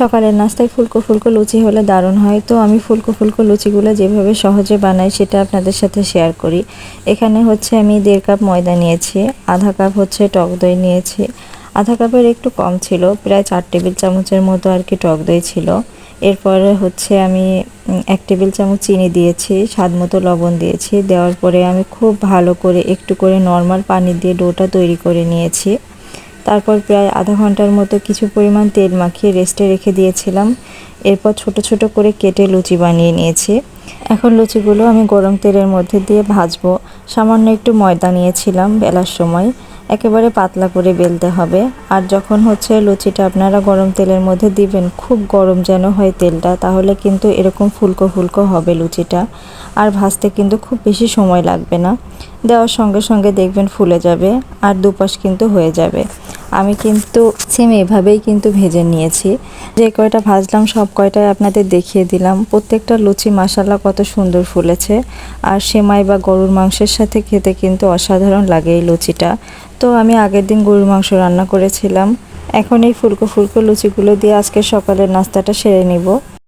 সকালের নাস্তায় ফুলকো ফুলকো লুচি হলে দারুণ হয়। তো আমি ফুলকো ফুলকো লুচিগুলো যেভাবে সহজে বানাই সেটা আপনাদের সাথে শেয়ার করি। এখানে হচ্ছে আমি দেড় কাপ ময়দা নিয়েছি, আধা কাপ হচ্ছে টক দই নিয়েছি। আধা কাপের একটু কম ছিল, প্রায় চার টেবিল চামচের মতো আর কি টক দই ছিল। এরপরে হচ্ছে আমি এক টেবিল চামচ চিনি দিয়েছি, স্বাদ মতো লবণ দিয়েছি। দেওয়ার পরে আমি খুব ভালো করে একটু করে নর্মাল পানি দিয়ে ডোটা তৈরি করে নিয়েছি। তারপর প্রায় আধা ঘণ্টার মতো কিছু পরিমাণ তেল মাখিয়ে রেস্টে রেখে দিয়েছিলাম। এরপর ছোট ছোট করে কেটে লুচি বানিয়ে নিয়েছি। এখন লুচিগুলো আমি গরম তেলের মধ্যে দিয়ে ভাজবো। সামান্য একটু ময়দা নিয়েছিলাম বেলার সময়। একেবারে পাতলা করে বেলতে হবে। আর যখন হচ্ছে লুচিটা আপনারা গরম তেলের মধ্যে দিবেন, খুব গরম যেন হয় তেলটা, তাহলে কিন্তু এরকম ফুলকো ফুলকো হবে লুচিটা। আর ভাজতে কিন্তু খুব বেশি সময় লাগবে না। দেওয়ার সঙ্গে সঙ্গে দেখবেন ফুলে যাবে, আর দুপাশ কিন্তু হয়ে যাবে। আমি কিন্তু সেম এভাবেই কিন্তু ভেজে নিয়েছি। যে কয়টা ভাজলাম, সব কয়টাই আপনাদের দেখিয়ে দিলাম। প্রত্যেকটা লুচি মশালা কত সুন্দর ফুলেছে। আর সেমাই বা গরুর মাংসের সাথে খেতে কিন্তু অসাধারণ লাগে এই লুচিটা। তো আমি আগের দিন গরুর মাংস রান্না করেছিলাম। এখন এই ফুলকো ফুলকো লুচিগুলো দিয়ে আজকে সকালের নাস্তাটা সেরে নিব।